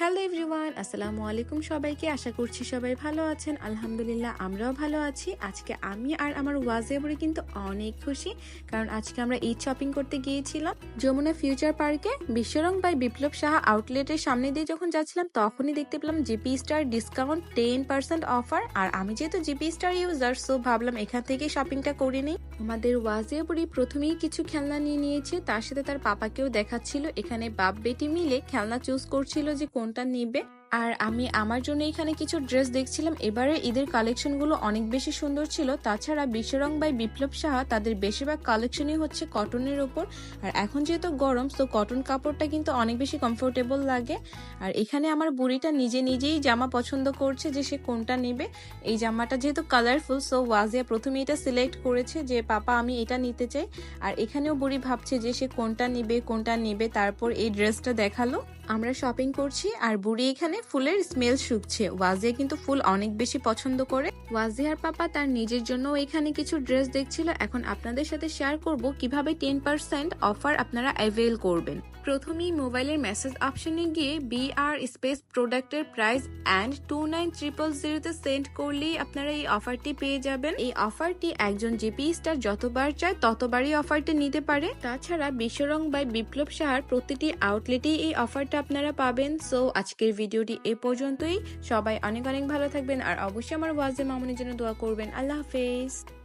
Hello everyone, আসসালামু আলাইকুম সবাইকে। আশা করছি সবাই ভালো আছেন। আলহামদুলিল্লাহ, আমরাও ভালো আছি। আজকে আমি আর আমার ওয়াজেবরে কিন্তু অনেক খুশি, কারণ আজকে আমরা ঈদ শপিং করতে গিয়েছিলাম। যমুনা ফিউচার পার্কে বিশ্বরং বাই বিপ্লব সাহা আউটলেটের সামনে দিয়ে যখন যাচ্ছিলাম, তখনই দেখতে পেলাম GP star discount ten percent offer আর আমি যেহেতু জিপি স্টার ইউজার সো ভাবলাম এখান থেকে শপিংটা করে নিই। আমাদের ওয়াজিয়াবুড়ি প্রথমেই কিছু খেলনা নিয়ে নিয়েছে, তার সাথে তার পাপাকেও দেখাচ্ছিল। এখানে বাপ বেটি মিলে খেলনা চুজ করছিল যে কোনটা নিবে। আর আমি আমার জন্য এখানে কিছু ড্রেস দেখছিলাম। এবারে ঈদের কালেকশনগুলো অনেক বেশি সুন্দর ছিল। তাছাড়া বিশ্বরং বাই বিপ্লব সাহা তাদের বেশিরভাগ কালেকশনই হচ্ছে কটনের ওপর। আর এখন যেহেতু গরম তো কটন কাপড়টা কিন্তু অনেক বেশি কমফোর্টেবল লাগে। আর এখানে আমার বুড়িটা নিজে নিজেই জামা পছন্দ করছে যে সে কোনটা নেবে। এই জামাটা যেহেতু কালারফুল সো ওয়াজিয়া প্রথমে এটা সিলেক্ট করেছে যে, পাপা, আমি এটা নিতে চাই। আর এখানেও বুড়ি ভাবছে যে সে কোনটা নিবে, কোনটা নেবে। তারপর এই ড্রেসটা দেখাল। আমরা শপিং করছি আর বুড়ি এখানে ফুলের স্মেল শুকছে। ওয়াজিয়া কিন্তু ফুল অনেক বেশি পছন্দ করে। ওয়াজিয়ার পাপা তার নিজের জন্য এখানে কিছু ড্রেস দেখছিল। এখন আপনাদের সাথে শেয়ার করব কীভাবে টেন পার্সেন্ট অফার আপনারা অ্যাভেল করবেন। প্রথমেই মোবাইলের মেসেজ অপশনে গিয়ে বিআর স্পেস প্রোডাক্টের price and two nine triple জিরোতে সেন্ড করলেই আপনারা এই অফারটি পেয়ে যাবেন। এই অফারটি একজন জিপি স্টার যতবার চায় ততবারই অফারটি নিতে পারে। তাছাড়া বিশ্বরং বাই বিপ্লব সাহার প্রতিটি আউটলেটেই এই অফারটা আপনারা পাবেন। সো আজকের ভিডিওটি এ পর্যন্তই। সবাই অনেক অনেক ভালো থাকবেন আর অবশ্যই আমার ওয়াজে মামুনের জন্য দোয়া করবেন। আল্লাহ হাফেজ।